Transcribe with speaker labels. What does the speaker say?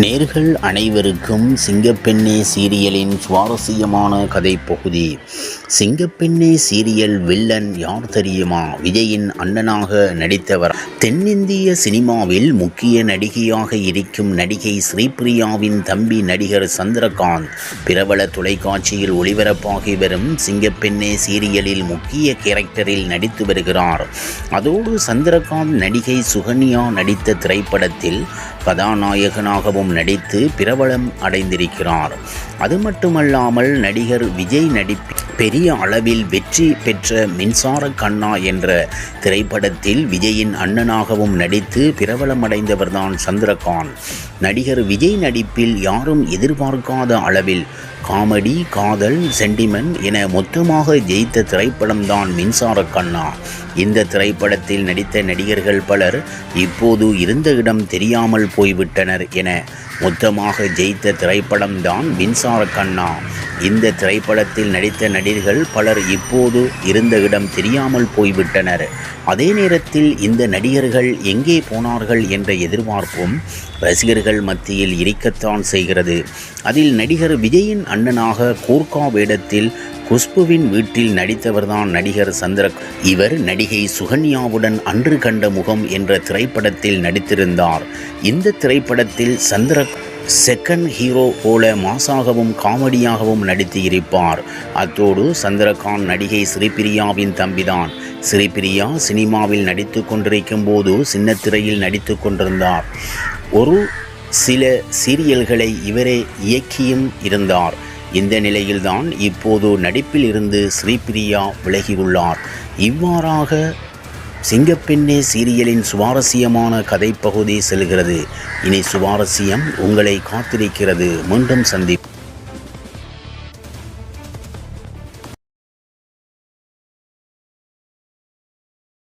Speaker 1: நேர்கள் அனைவருக்கும் சிங்கப்பெண்ணே சீரியலின் சுவாரஸ்யமான கதைப்பகுதி சிங்கப்பெண்ணே சீரியல் வில்லன் யார் தெரியுமா? விஜயின் அண்ணனாக நடித்தவர். தென்னிந்திய சினிமாவில் முக்கிய நடிகையாக இருக்கும் நடிகை ஸ்ரீபிரியாவின் தம்பி நடிகர் சந்திரகாந்த். பிரபல தொலைக்காட்சியில் ஒளிபரப்பாகி வரும் சிங்கப்பெண்ணே சீரியலில் முக்கிய கேரக்டரில் நடித்து வருகிறார். அதோடு சந்திரகாந்த் நடிகை சுகன்யா நடித்த திரைப்படத்தில் கதாநாயகனாகவும் நடித்து பிரபலம் அடைந்திருக்கிறார். அது மட்டுமல்லாமல் நடிகர் விஜய் நடிப்பில் பெரிய அளவில் வெற்றி பெற்ற மின்சார கண்ணா என்ற திரைப்படத்தில் விஜயின் அண்ணனாகவும் நடித்து பிரபலமடைந்தவர்தான் சந்திரகாந்த். நடிகர் விஜய் நடிப்பில் யாரும் எதிர்பார்க்காத அளவில் காமெடி காதல் சென்டிமெண்ட் என மொத்தமாக ஜெயித்த திரைப்படம்தான் மின்சார கண்ணா. இந்த திரைப்படத்தில் நடித்த நடிகர்கள் பலர் இப்போது இருந்த இடம் தெரியாமல் போய்விட்டனர் என மொத்தமாக ஜெயித்த திரைப்படம்தான் மின்சார கண்ணா. இந்த திரைப்படத்தில் நடித்த நடிகர்கள் பலர் இப்போது இருந்த இடம் தெரியாமல் போய்விட்டனர். அதே நேரத்தில் இந்த நடிகர்கள் எங்கே போனார்கள் என்ற எதிர்பார்ப்பும் ரசிகர்கள் மத்தியில் இருக்கத்தான் செய்கிறது. அதில் நடிகர் விஜயின் அண்ணனாக கூர்கா வேடத்தில் குஷ்புவின் வீட்டில் நடித்தவர்தான் நடிகர் சந்திரக். இவர் நடிகை சுகன்யாவுடன் அன்று கண்ட முகம் என்ற திரைப்படத்தில் நடித்திருந்தார். இந்த திரைப்படத்தில் சந்திரக் செகண்ட் ஹீரோ போல மாசாகவும் காமெடியாகவும் நடித்து இருப்பார் அத்தோடு சந்திரகாந்த் நடிகை ஸ்ரீபிரியாவின் தம்பிதான். ஸ்ரீபிரியா சினிமாவில் நடித்து கொண்டிருக்கும் போது சின்னத்திரையில் நடித்து கொண்டிருந்தார். ஒரு சில சீரியல்களை இவரே இயக்கியும் இருந்தார். இந்த நிலையில்தான் இப்போது நடிப்பில் இருந்து ஸ்ரீபிரியா விலகியுள்ளார் இவ்வாறாக சிங்கப்பெண்ணே சீரியலின் சுவாரஸ்யமான கதைப்பகுதி செல்கிறது. இனி சுவாரஸ்யம் உங்களை காத்திருக்கிறது. மீண்டும் சந்திப்பு